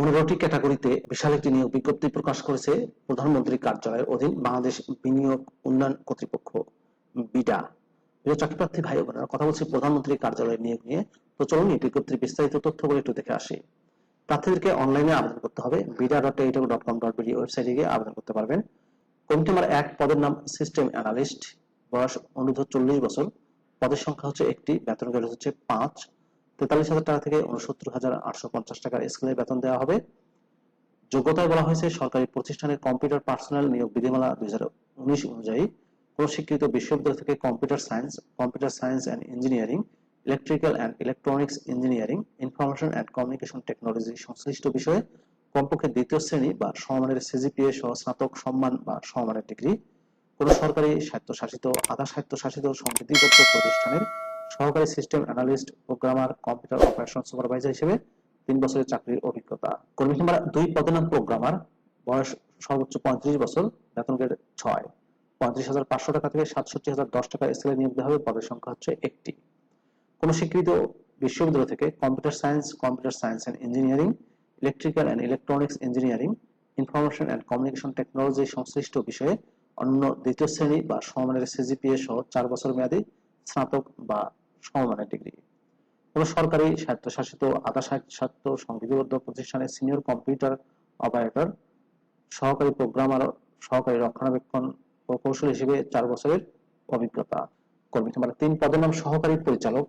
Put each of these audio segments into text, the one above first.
পনেরোটি ক্যাটাগরিতে বিশাল একটি নিয়োগ বিজ্ঞপ্তি প্রকাশ করেছে প্রধানমন্ত্রীর কার্যালয়ের অধীন বাংলাদেশ বিনিয়োগ উন্নয়ন কর্তৃপক্ষ, বিডা। প্রিয় চাকরিপ্রার্থী ভাই বোনেরা, কথা বলছি প্রধানমন্ত্রীর কার্যালয়ের নিয়োগ নিয়ে। তো চলুন এই বিজ্ঞপ্তির বিস্তারিত তথ্যগুলো একটু দেখে আসি। প্রার্থীদেরকে অনলাইনে আবেদন করতে হবে। BIDA dot teletalk dot com dot BD ওয়েবসাইটে গিয়ে আবেদন করতে পারবেন। কমিটি নাম্বার এক, পদের নাম সিস্টেম অ্যানালিস্ট বয়স অনুর্ধ চল্লিশ বছর। পদের সংখ্যা হচ্ছে একটি, বেতন গেল হচ্ছে পাঁচ। তেতাল্লিশ হাজার টাকা থেকে উনসত্তর হাজার আটশো পঞ্চাশ টাকার স্কেলের বেতন দেওয়া হবে। যোগ্যতায় বলা হয়েছে, সরকারি প্রতিষ্ঠানের কম্পিউটার পার্সোনাল নিয়োগ বিধিমালা দুই অনুযায়ী কোন স্বীকৃত বিশ্ববিদ্যালয় থেকে computer science computer science and engineering, electrical and electronics engineering, information and communication technology সংশ্লিষ্ট বিষয়ে কমপক্ষে দ্বিতীয় শ্রেণি বা সমমানের সিজিপিএ সহ স্নাতক সম্মান বা সমমানের ডিগ্রি। কোন সরকারি স্বায়ত্তশাসিত, আধা স্বায়ত্তশাসিত প্রতিষ্ঠানের সহকারী system analyst programmer computer operation supervisor হিসেবে তিন বছরের চাকরির অভিজ্ঞতা। কর্মী নাম্বার দুই পদের নাম প্রোগ্রামার বয়স সর্বোচ্চ পঁয়ত্রিশ বছর, বেতন গ্রেড ছয়। পঁয়ত্রিশ হাজার পাঁচশো টাকা থেকে সাতষট্টি হাজার দশ টাকা স্কেলে নিয়োগ দেওয়া হবে, পদের সংখ্যা হচ্ছে একটি। কোন স্বীকৃত বিশ্ববিদ্যালয় থেকে computer science computer science and engineering electrical and electronics engineering information and communication technology সংশ্লিষ্ট বিষয়ে অন্য দ্বিতীয় শ্রেণি বা সমমানের সিজিপিএ সহ চার বছর মেয়াদী স্নাতক বা সমমানের ডিগ্রি কোন সরকারি স্বায়ত্তশাসিত, আধা স্বায়ত্তশাসিত, সংবিধিবদ্ধ প্রতিষ্ঠানের সিনিয়র কম্পিউটার অপারেটর সহকারী প্রোগ্রামার সহকারী রক্ষণাবেক্ষণ প্রকৌশল হিসেবে চার বছরের অভিজ্ঞতা। কর্মী নাম্বার তিন, পদের নাম সহকারী পরিচালক।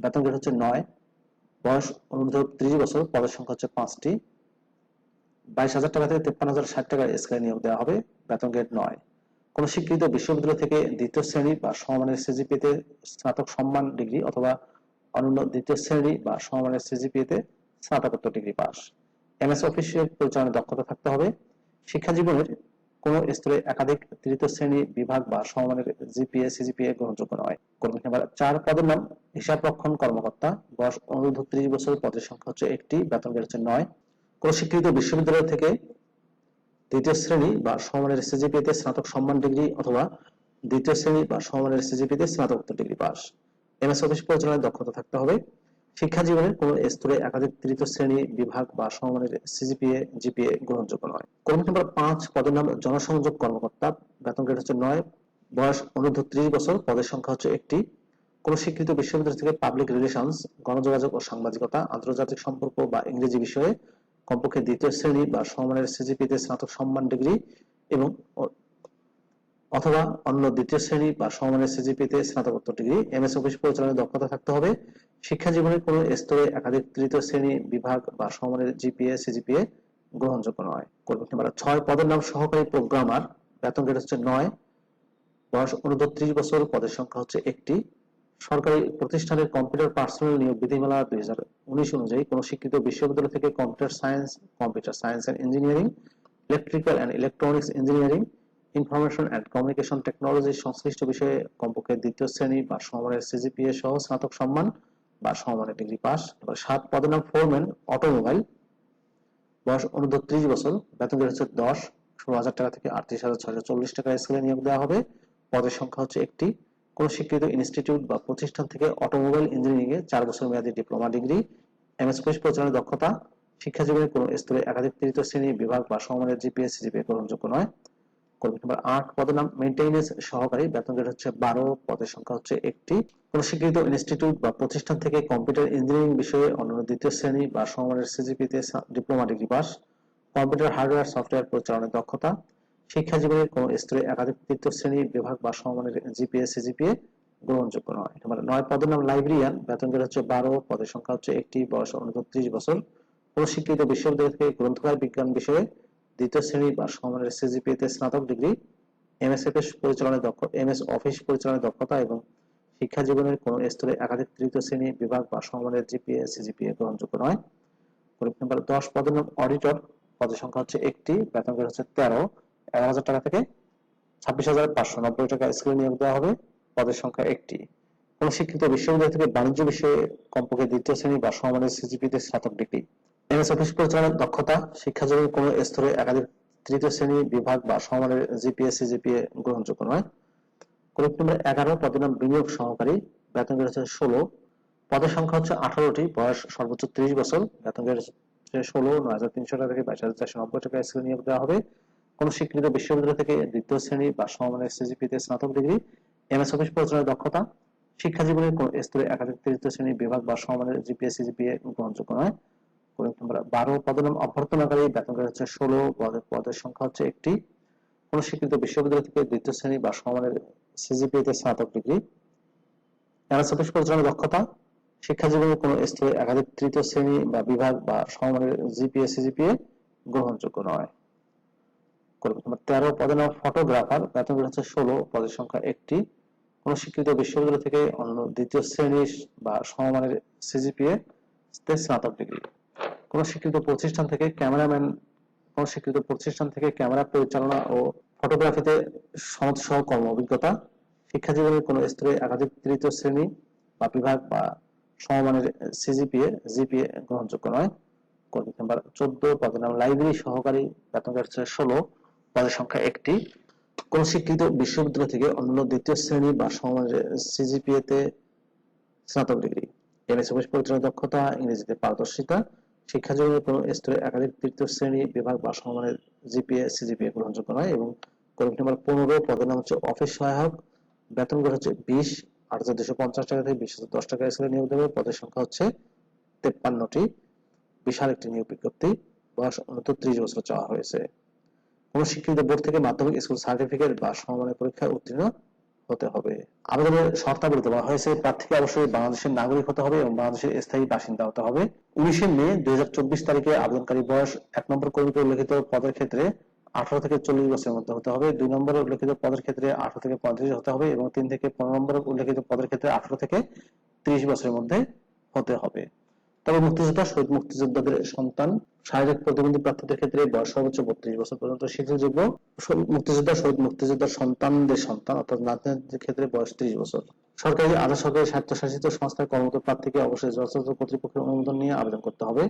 বেতন গ্রেড হচ্ছে নয়। বয়স অনুর্ধ ত্রিশ বছর, পদের সংখ্যা হচ্ছে পাঁচটি। বাইশ হাজার টাকা থেকে তেপ্পান্ন হাজার ষাট টাকার স্কেলে নিয়োগ দেওয়া হবে। বেতন গ্রেড নয়। কোন স্বীকৃত বিশ্ববিদ্যালয় থেকে দ্বিতীয় শ্রেণি বা সমমানের সিজিপিতে স্নাতক সম্মান ডিগ্রি অথবা অনন্য দ্বিতীয় শ্রেণি বা সমমানের সিজিপিতে স্নাতকোত্তর ডিগ্রি পাস। এমএস অফিসের পরিচালনায় দক্ষতা থাকতে হবে। শিক্ষা জীবনের কোন স্তরে একাধিক তৃতীয় শ্রেণি বিভাগ বা সমমানের জিপিএ সিজিপিএ গ্রহণযোগ্য নয়। কর্মী নাম্বার চার পদের নাম হিসাব রক্ষণ কর্মকর্তা। বয়স অনুরোধ ত্রিশ বছর পদের সংখ্যা হচ্ছে একটি, বেতন বেড়েছে নয়। কোন স্বীকৃত বিশ্ববিদ্যালয় থেকে তৃতীয় শ্রেণি বা সমমানের সিজিপিতে স্নাতক সম্মান ডিগ্রি অথবা দ্বিতীয় শ্রেণি বা সমমানের সিজিপিতে স্নাতকোত্তর ডিগ্রি পাস এমএস অফিস পরিচালনায় দক্ষতা থাকতে হবে। শিক্ষা জীবনের কোন স্তরে একাধিক তৃতীয় শ্রেণি বিভাগ বা সমমানের সিজিপিএ জিপিএ গ্রহণযোগ্য নয়। কর্মী নম্বর পাঁচ, পদের নাম জনসংযোগ কর্মকর্তা। বেতন গ্রেড হচ্ছে নয়। বয়স অনুর্ধ ত্রিশ বছর। পদের সংখ্যা হচ্ছে একটি। কোন স্বীকৃত বিশ্ববিদ্যালয় থেকে পাবলিক রিলেশনস গণযোগাযোগ ও সাংবাদিকতা, আন্তর্জাতিক সম্পর্ক বা ইংরেজি বিষয়ে কমপক্ষে দ্বিতীয় শ্রেণি বা সমমানের সিজিপিতে স্নাতক সম্মান ডিগ্রি এবং অথবা অন্য দ্বিতীয় শ্রেণি বা সমমানের সিজিপিতে স্নাতকোত্তর ডিগ্রি। এমএস অফিস পরিচালনায় দক্ষতা থাকতে হবে। শিক্ষা জীবনের কোনো স্তরে একাধিক তৃতীয় শ্রেণি বিভাগ বা সমমানের জিপিএ, সিজিপিএ গ্রহণযোগ্য নয়। কর্মী নাম্বার ছয়, পদের নাম সহকারী প্রোগ্রামার। বেতন গ্রেড হচ্ছে নয়। বয়স অনুর্ধ ত্রিশ বছর, পদের সংখ্যা হচ্ছে একটি। সরকারি প্রতিষ্ঠানের কম্পিউটার পার্সোনাল নিয়োগ বিধিমালা দুই হাজার উনিশ অনুযায়ী কোন স্বীকৃত বিশ্ববিদ্যালয় থেকে computer science computer science and engineering, electrical and electronics engineering, information and communication technology সংশ্লিষ্ট বিষয়ে কমপক্ষে দ্বিতীয় শ্রেণি বা সমমানের সিজিপিএ সহ স্নাতক সম্মান বা সমমানের ডিগ্রি পাস। এবার সাত পদের নাম ফোরম্যান, অটোমোবাইল, বয়স অনুর্ধ ত্রিশ বছর, বেতন হচ্ছে দশ, ষোলো হাজার টাকা থেকে আটত্রিশ হাজার ছয়শো চল্লিশ টাকা স্কেলে নিয়োগ দেওয়া হবে। পদের সংখ্যা হচ্ছে একটি। কোন স্বীকৃত ইনস্টিটিউট বা প্রতিষ্ঠান থেকে অটোমোবাইল ইঞ্জিনিয়ারিং এ চার বছর মেয়াদী ডিপ্লোমা ডিগ্রি এমএস কোর্স পরিচালনার দক্ষতা, শিক্ষা জীবনের কোন স্তরে একাধিক তৃতীয় শ্রেণি বিভাগ বা সমমানের জিপিএস সিজিপিএ গ্রহণযোগ্য নয়। কর্মী নম্বর আট, পদের নাম মেইনটেনেন্স সহকারী। বেতন গ্রেড হচ্ছে বারো, পদের সংখ্যা হচ্ছে একটি। কোন স্বীকৃত ইনস্টিটিউট বা প্রতিষ্ঠান থেকে কম্পিউটার ইঞ্জিনিয়ারিং বিষয়ে অন্যান্য দ্বিতীয় শ্রেণি বা সমমানের সিজিপিতে diploma degree pass. Computer hardware software পরিচালনার দক্ষতা শিক্ষা জীবনের কোন স্তরে একাধিক তৃতীয় শ্রেণি বিভাগ বা সমমানের জিপিএ সিজিপিএ গ্রহণযোগ্য নয়। মানে নয় পদের নাম লাইব্রেরিয়ান। বেতন গ্রেড হচ্ছে বারো, পদের সংখ্যা হচ্ছে একটি, বয়স উনত্রিশ বছর। স্বীকৃত বিশ্ববিদ্যালয় থেকে গ্রন্থাগার বিজ্ঞান বিষয়ে দ্বিতীয় শ্রেণি বা সমমানের সিজিপিএতে স্নাতক ডিগ্রি এমএসএফএস পরিচালনায় দক্ষ, এমএস অফিস পরিচালনায় দক্ষতা এবং শিক্ষা জীবনের কোন স্তরে একাধিক তৃতীয় শ্রেণি বিভাগ বা সমমানের জিপিএ, সিজিপিএ গ্রহণযোগ্য নয়। পরীক্ষা নাম্বার দশ, পদের নাম অডিটর। পদের সংখ্যা হচ্ছে একটি, বেতন হচ্ছে তেরো। এগারো হাজার টাকা থেকে ছাব্বিশ হাজার পাঁচশো নব্বই টাকা স্কেলে নিয়োগ দেওয়া হবে। পদের সংখ্যা একটি। কোন শিক্ষিত বিশ্ববিদ্যালয় থেকে বাণিজ্য বিষয়ে কমপক্ষে দ্বিতীয় শ্রেণি বা সমমানের সিজিপিতে স্নাতক ডিগ্রি। এমএস অফিস পরিচালনার দক্ষতা শিক্ষা জীবনের কোন স্তরে একাধিক তৃতীয় শ্রেণি বিভাগ বা সমমানের জিপিএস সিজিপিএ গ্রহণযোগ্য নয়। গ্রুপ নম্বর এগারো পদের নাম বিনিয়োগ সহকারী, বেতন বেড়েছে ষোলো। পদের সংখ্যা হচ্ছে আঠারোটি, বয়স সর্বোচ্চ ত্রিশ বছর। বেতন বেড়েছে ষোলো, নয় হাজার তিনশো টাকা থেকে বাইশ হাজার চারশো নব্বই টাকা স্কেলে নিয়োগ দেওয়া হবে। কোন স্বীকৃত বিশ্ববিদ্যালয় থেকে দ্বিতীয় শ্রেণি বা সমমানের সিজিপিতে স্নাতক ডিগ্রি, এমএস অফিস পরিচালনার দক্ষতা, শিক্ষা জীবনের কোন স্তরে একাধিক তৃতীয় শ্রেণি বিভাগ বা সমমানের জিপিএস সিজিপিএ গ্রহণযোগ্য নয়। বারো পদনাম অভ্যর্থনাকারী বেতন হচ্ছে ষোলো, পদের পদের সংখ্যা হচ্ছে একটি। কোন স্বীকৃত বিশ্ববিদ্যালয় থেকে দ্বিতীয় শ্রেণি বা সমমানের সিজিপিএ তে স্নাতক ডিগ্রি। এমএস অফিস পরিচালনার দক্ষতা, শিক্ষা জীবনের কোন স্তরে একাধিক তৃতীয় শ্রেণি বা বিভাগ বা সমমানের জিপিএস সিজিপিএ গ্রহণযোগ্য নয়। করবে। তোমার তেরো পদে নাম ফটোগ্রাফার বেতন হচ্ছে ষোলো, পদের সংখ্যা একটি। কোন স্বীকৃত বিশ্ববিদ্যালয় থেকে অন্য দ্বিতীয় শ্রেণি বা সমমানের সিজিপিএ স্নাতক ডিগ্রি কোন স্বীকৃত প্রতিষ্ঠান থেকে ক্যামেরাম্যান কোন স্বীকৃত প্রতিষ্ঠান থেকে ক্যামেরা পরিচালনা ও ফটোগ্রাফিতে সনদ সহ কর্ম অভিজ্ঞতা। শিক্ষা জীবনের কোন স্তরে একাধিক তৃতীয় শ্রেণি বা বিভাগ বা সমমানের সিজিপিএ জিপিএ গ্রহণযোগ্য নয়। কর্মী নাম্বার চোদ্দ, পদের নাম লাইব্রেরি সহকারী বেতন ষোলো। পদের সংখ্যা একটি। কোন স্বীকৃত বিশ্ববিদ্যালয় থেকে অন্য দ্বিতীয় শ্রেণি বা সমমানের সিজিপিএ তে স্নাতক ডিগ্রি? এমএস অফিস পরিচালনার দক্ষতা, ইংরেজিতে পারদর্শিতা, শিক্ষা জীবনের কোন স্তরে একাধিক তৃতীয় শ্রেণি বিভাগ বা সমমানের জিপিএ, সিজিপিএ গ্রহণযোগ্য নয় এবং কর্মী নাম্বার পনেরো পদের নাম হচ্ছে অফিস সহায়ক, বেতন গ্রেড হচ্ছে বিশ, আট হাজার দুশো পঞ্চাশ টাকা থেকে বিশ হাজার দশ টাকা স্কেলে নিয়োগ দেবে। পদের সংখ্যা হচ্ছে তেপ্পান্নটি। বিশাল একটি নিয়োগ বিজ্ঞপ্তি। বয়স অন্তত ত্রিশ বছর চাওয়া হয়েছে। কোন স্বীকৃত বোর্ড থেকে মাধ্যমিক স্কুল সার্টিফিকেট বা সমমানের পরীক্ষায় উত্তীর্ণ হতে হবে। আবেদনের শর্তাবলীতে বলা হয়েছে। প্রার্থীকে অবশ্যই বাংলাদেশের নাগরিক হতে হবে এবং বাংলাদেশের স্থায়ী বাসিন্দা হতে হবে। উনিশে মে দুই তারিখে আবেদনকারী বয়স এক নম্বর কর্মীকে উল্লেখিত পদের ক্ষেত্রে আঠারো থেকে চল্লিশ বছরের মধ্যে হতে হবে। দুই নম্বর উল্লেখিত পদের ক্ষেত্রে আঠারো থেকে পঁয়ত্রিশ হতে হবে এবং তিন থেকে পনেরো নম্বর উল্লেখিত পদের ক্ষেত্রে আঠারো থেকে ত্রিশ বছরের মধ্যে হতে হবে। তবে মুক্তিযোদ্ধা, শহীদ মুক্তিযোদ্ধাদের সন্তান শারীরিক প্রতিবন্ধী প্রার্থীদের ক্ষেত্রে বয়স সর্বোচ্চ বত্রিশ বছর পর্যন্ত শিথিলযোগ্য মুক্তিযোদ্ধা, শহীদ মুক্তিযোদ্ধার সন্তানদের সন্তান, অর্থাৎ নাতনিদের ক্ষেত্রে বয়স ত্রিশ বছর। সরকারি আধা সরকারি স্বায়ত্তশাসিত সংস্থার কর্মরত প্রার্থীকে অবশ্যই যথাযথ কর্তৃপক্ষের অনুমোদন নিয়ে আবেদন করতে হবে।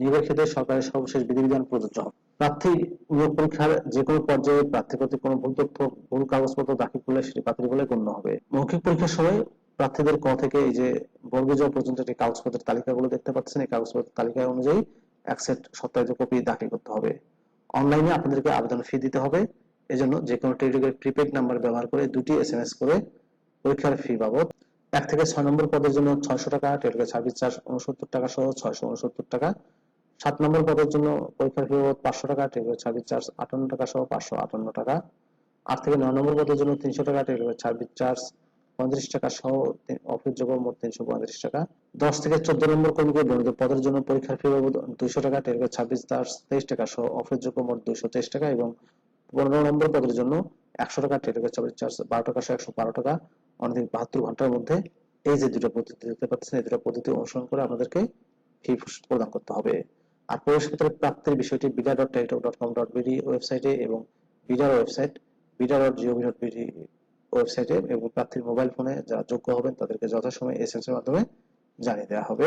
নিয়োগের ক্ষেত্রে সরকারের সর্বশেষ বিধিবিধান প্রযোজ্য হবে। প্রার্থী নিয়োগ পরীক্ষার যে কোনো পর্যায়ে প্রার্থী প্রতি কোনো ভুল তথ্য, ভুল কাগজপত্র দাখিল করলে সেটি বাতিল বলে গণ্য হবে। মৌখিক পরীক্ষার সময় প্রার্থীদের ক থেকে এই যে বর্গজয় পর্যন্ত একটি কাগজপত্রের তালিকাগুলো দেখতে পাচ্ছেন, এই কাগজপত্রের তালিকা অনুযায়ী এক সেট সত্যায়িত কপি দাখিল করতে হবে। অনলাইনে আপনাদেরকে আবেদন ফি দিতে হবে। এজন্য যে কোনো টেলিগ্রামের প্রিপেড নাম্বার ব্যবহার করে দুটি এসএমএস করে পরীক্ষার ফি বাবদ। এক থেকে ছয় নম্বর পদের জন্য ছয়শো টাকা টেলিগ্রাম সার্ভিস চার্জ উনসত্তর টাকা সহ ছয়শো উনসত্তর টাকা। সাত নম্বর পদের জন্য পরীক্ষার ফি বাবদ পাঁচশো টাকা টেলিগ্রাম সার্ভিস চার্জ আটান্ন টাকা সহ পাঁচশো আটান্ন টাকা। আট থেকে নয় নম্বর পদের জন্য তিনশো টাকা টেলিগ্রাম সার্ভিস চার্জ পঁয়ত্রিশ টাকা সহ অফিস যোগ মোট তিনশো পঁয়ত্রিশ টাকা। দশ থেকে চোদ্দ নম্বর কর্মীকে বর্ণিত পদের জন্য পরীক্ষার ফি বাবদ দুইশো টাকা টেলিগ্রাম ছাব্বিশ চার্জ তেইশ টাকা সহ অফিস যোগ মোট দুইশো তেইশ টাকা এবং পনেরো নম্বর পদের জন্য একশো টাকা টেলিগ্রাম ছাব্বিশ চার্জ বারো টাকা সহ একশো বারো টাকা, অনধিক বাহাত্তর ঘণ্টার মধ্যে এই যে দুটো পদ্ধতি দেখতে পাচ্ছেন, এই দুটো পদ্ধতি অনুসরণ করে আমাদেরকে ফি প্রদান করতে হবে। আর প্রবেশপত্রের প্রাপ্তির বিষয়টি BIDA dot teletalk dot com dot BD ওয়েবসাইটে এবং বিডার website BIDA dot GOV dot BD ওয়েবসাইটে এবং প্রার্থীর মোবাইল ফোনে যারা যোগ্য হবেন, তাদেরকে যথাসময়ে এসএমএস এর মাধ্যমে জানিয়ে দেওয়া হবে।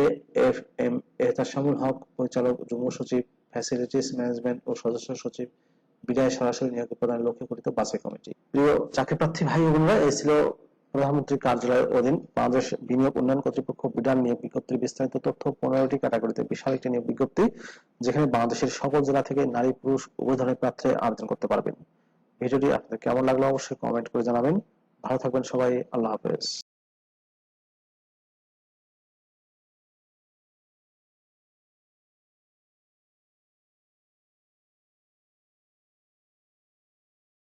এ এফ এম এহতাসামুল হক, পরিচালক, যুগ্ম সচিব ফ্যাসিলিটিস ম্যানেজমেন্ট ও সদস্য সচিব, বিদায় সরাসরি নিয়োগ প্রদানের লক্ষ্যে গঠিত বাছাই কমিটি। প্রিয় চাকরি প্রার্থী ভাই বোনেরা, এই ছিল প্রধানমন্ত্রী কার্যালয়ের অধীন বাংলাদেশ বিনিয়োগ উন্নয়ন কর্তৃপক্ষ বিডার নিয়োগ বিজ্ঞপ্তির বিস্তারিত তথ্য। পনেরোটি ক্যাটাগরিতে বিশাল একটি নিয়োগ বিজ্ঞপ্তি, যেখানে বাংলাদেশের সকল জেলা থেকে নারী, পুরুষ, উভয় ধরনের প্রার্থী আবেদন করতে পারবেন। ভিডিওটি আপনাদের কেমন লাগল অবশ্যই কমেন্ট করে জানাবেন। ভালো থাকবেন সবাই আল্লাহ হাফেজ।